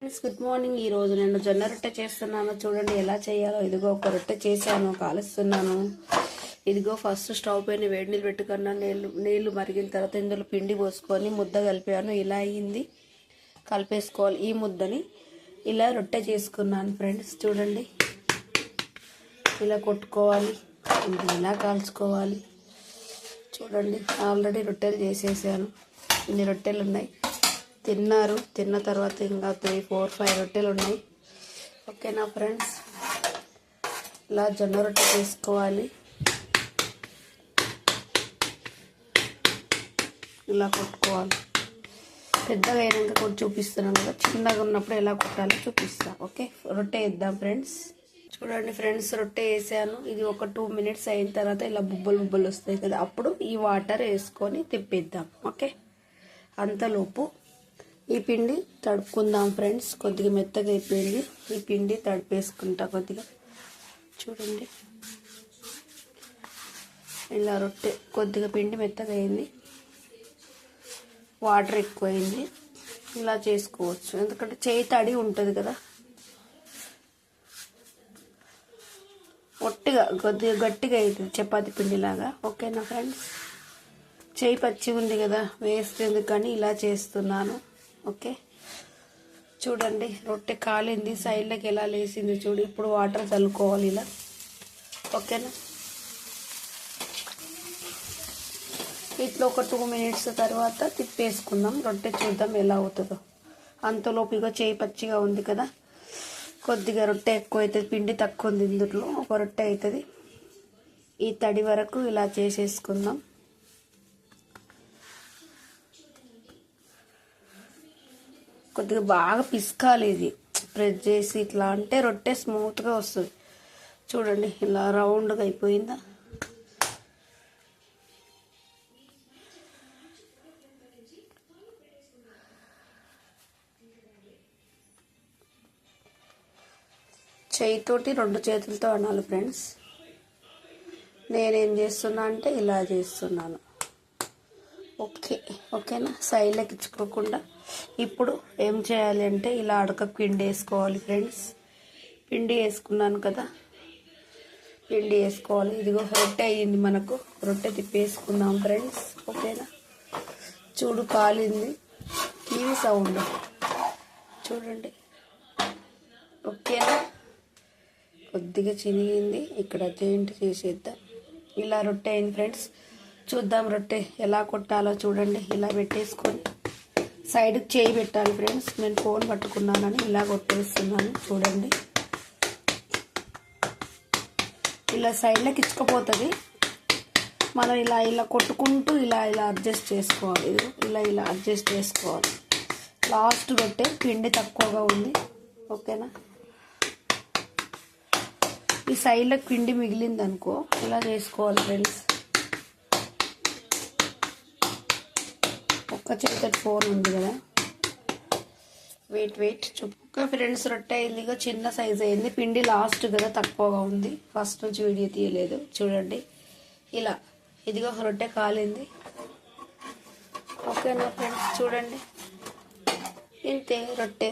Friends good morning ఈ రోజు నేను జొన్న రొట్టె చేస్తున్నాను. చూడండి ఎలా చేయాలో. ఇదిగో ఒక రొట్టె చేశాను కాలుస్తున్నాను. ఇదిగో ఫస్ట్ స్టవ్ పైన వేడి నీళ్ళు పెట్టుకున్నాను. నీళ్ళు నీళ్ళు మరిగిన తర్వాత ఇందులో పిండి పోసుకొని ముద్ద కలిపాను. ఇలా అయ్యింది కలిపేసుకోవాలి ఈ ముద్దని. ఇలా రొట్టె చేసుకున్నాను ఫ్రెండ్స్ చూడండి. ఇలా కొట్టుకోవాలి. ఇది ఇలా కాల్చుకోవాలి. చూడండి ఆల్రెడీ రొట్టెలు చేసేసాను. ఇన్ని రొట్టెలు ఉన్నాయి. తిన్నారు. తిన్న తర్వాత ఇంకా త్రీ ఫోర్ ఫైవ్ రొట్టెలు ఉన్నాయి. ఓకేనా ఫ్రెండ్స్ ఇలా జొన్న రొట్టె చేసుకోవాలి. ఇలా కొట్టుకోవాలి. పెద్దగా అయినాక కూడా చూపిస్తున్నాను కదా. చిన్నగా ఉన్నప్పుడు ఎలా కొట్టాలో చూపిస్తా. ఓకే రొట్టె వేద్దాం ఫ్రెండ్స్ చూడండి ఫ్రెండ్స్ రొట్టె వేసాను. ఇది ఒక టూ మినిట్స్ అయిన తర్వాత ఇలా బుబ్బలు బుబ్బలు వస్తాయి కదా. అప్పుడు ఈ వాటర్ వేసుకొని తిప్పిద్దాం. ఓకే అంతలోపు ఈ పిండి తడుపుకుందాం ఫ్రెండ్స్. కొద్దిగా మెత్తగా అయిపోయింది. ఈ పిండి తడిపేసుకుంటా కొద్దిగా. చూడండి. ఇలా రొట్టె కొద్దిగా పిండి మెత్తగా అయింది. వాటర్ ఎక్కువైంది. ఇలా చేసుకోవచ్చు. ఎందుకంటే చేయి తడి ఉంటుంది కదా. ఒట్టిగా కొద్దిగా గట్టిగా అవుతుంది చపాతి పిండిలాగా. ఓకేనా ఫ్రెండ్స్? చేయి పచ్చి ఉంది కదా. వేస్ట్ ఎందుకని ఇలా చేస్తున్నాను. ఓకే. చూడండి రొట్టె కాలింది సైడ్లోకి ఎలా లేసింది చూడు. ఇప్పుడు వాటర్ చల్లుకోవాలి ఇలా. ఓకేనా? ఇట్లా ఒక టూ మినిట్స్ తర్వాత తిప్పేసుకుందాం. రొట్టె చూద్దాం ఎలా అవుతుందో. అంతలోపు ఇక చేయి పచ్చిగా ఉంది కదా. కొద్దిగా రొట్టె ఎక్కువ అవుతుంది పిండి తక్కువ ఉంది ఇందులో. ఒక రొట్టె అవుతుంది. ఈ తడి వరకు ఇలా చేసేసుకుందాం. కొద్దిగా బాగా పిసకాలి ఇది. ప్రెస్ చేసి ఇట్లా అంటే రొట్టె స్మూత్గా వస్తుంది. చూడండి ఇలా రౌండ్గా అయిపోయిందా? చేయితోటి రెండు చేతులతో అనాలి ఫ్రెండ్స్ నేనేం చేస్తున్నా అంటే ఇలా చేస్తున్నాను. ఓకే ఓకేనా? సైడ్లోకి ఇచ్చుకోకుండా ఇప్పుడు ఏం చేయాలి అంటే ఇలా అడక పిండి వేసుకోవాలి ఫ్రెండ్స్. పిండి వేసుకున్నాను కదా. పిండి వేసుకోవాలి. ఇదిగో రొట్టె అయ్యింది మనకు. రొట్టె తిప్పేసుకుందాం ఫ్రెండ్స్. ఓకేనా? చూడు కాలింది. TV sound. చూడండి. ఓకేనా? కొద్దిగా చినిగింది. ఇక్కడ జాయింట్ చేసేద్దాం. ఇలా రొట్టె అయింది ఫ్రెండ్స్. చూద్దాం రొట్టె ఎలా కొట్టాలో చూడండి. ఇలా పెట్టేసుకొని సైడ్కి చేయి పెట్టాలి ఫ్రెండ్స్ నేను ఫోన్ పట్టుకున్నానని ఇలా కొట్టేస్తున్నాను. చూడండి. ఇలా సైడ్లోకి ఇచ్చుకుపోతుంది. మనం ఇలా ఇలా కొట్టుకుంటూ ఇలా ఇలా అడ్జస్ట్ చేసుకోవాలి. ఇలా ఇలా అడ్జస్ట్ చేసుకోవాలి. లాస్ట్ రొట్టె పిండి తక్కువగా ఉంది. ఓకేనా ఈ సైడ్లో పిండి మిగిలింది అనుకో ఇలా చేసుకోవాలి ఫ్రెండ్స్ ఒక చేతి ఫోన్ ఉంది కదా. వెయిట్ వెయిట్ చుక్క ఫ్రెండ్స్ రొట్టె అయింది చిన్న సైజ్ అయింది. పిండి లాస్ట్ కదా తక్కువగా ఉంది. ఫస్ట్ నుంచి వీడియో తీయలేదు. చూడండి. ఇలా. ఇదిగో రొట్టె కాలింది. ఓకేనా ఫ్రెండ్స్ చూడండి. ఇంతే రొట్టె.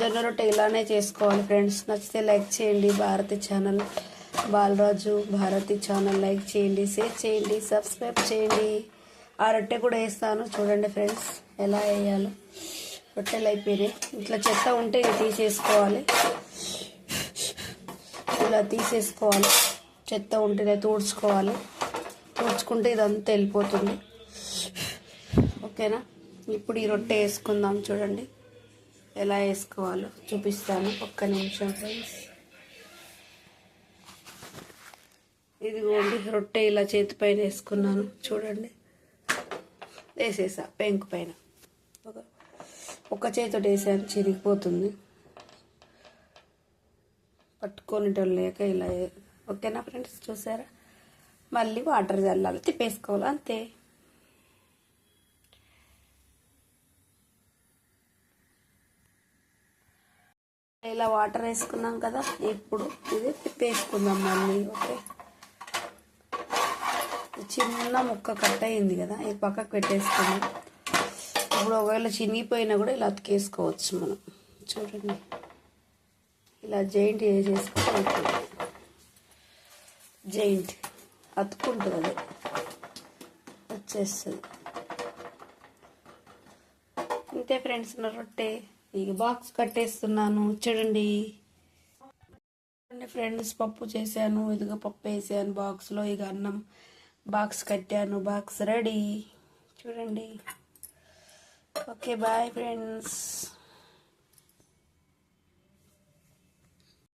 జొన్న రొట్టె ఇలానే చేసుకోవాలి ఫ్రెండ్స్ నచ్చితే లైక్ చేయండి. Bharati channel Balaraju Bharati channel like చేయండి షేర్ చేయండి సబ్స్క్రైబ్ చేయండి. ఆ రొట్టె కూడా వేస్తాను. చూడండి ఫ్రెండ్స్ ఎలా వేయాలో. రొట్టెలు అయిపోయినాయి. ఇట్లా చెత్త ఉంటే ఇది తీసేసుకోవాలి. ఇలా తీసేసుకోవాలి. చెత్త ఉంటేనే తుడుచుకోవాలి. తుడుచుకుంటే ఇదంతా వెళ్ళిపోతుంది. ఓకేనా? ఇప్పుడు ఈ రొట్టె వేసుకుందాం చూడండి. ఎలా వేసుకోవాలో చూపిస్తాను. ఒక్క నిమిషం ఫ్రెండ్స్. ఇదిగోండి రొట్టె ఇలా చేతిపైన వేసుకున్నాను. చూడండి. వేసేసా. పెంకు పైన. ఒక ఒక చేతితో వేసాను చిరిగిపోతుంది. పట్టుకొనేటోళ్ళు లేక ఇలా ఓకేనా ఫ్రెండ్స్? చూసారా? మళ్ళీ వాటర్ చల్లాలి. తిప్పేసుకోవాలి. అంతే. ఇలా వాటర్ వేసుకున్నాం కదా ఇప్పుడు ఇది తిప్పేసుకుందాం మళ్ళీ ఓకే? చిన్న ముక్క కట్ అయింది కదా ఇది పక్కకు పెట్టేసుకుందాం ఇప్పుడు ఒకవేళ చినిగిపోయినా కూడా ఇలా అతికేసుకోవచ్చు మనం. చూడండి. ఇలా జైంట్ చేసేసుకుంటే జైంట్ అతుకుంటుంది అది. వచ్చేస్తుంది. అంతే ఫ్రెండ్స్ నా రొట్టె. ఇక బాక్స్ కట్టేస్తున్నాను. చూడండి. చూడండి ఫ్రెండ్స్ పప్పు చేశాను. ఇదిగో పప్పు వేసాను బాక్స్లో ఇక అన్నం బాక్స్ కట్టాను బాక్స్ రెడీ. చూడండి. Okay bye friends.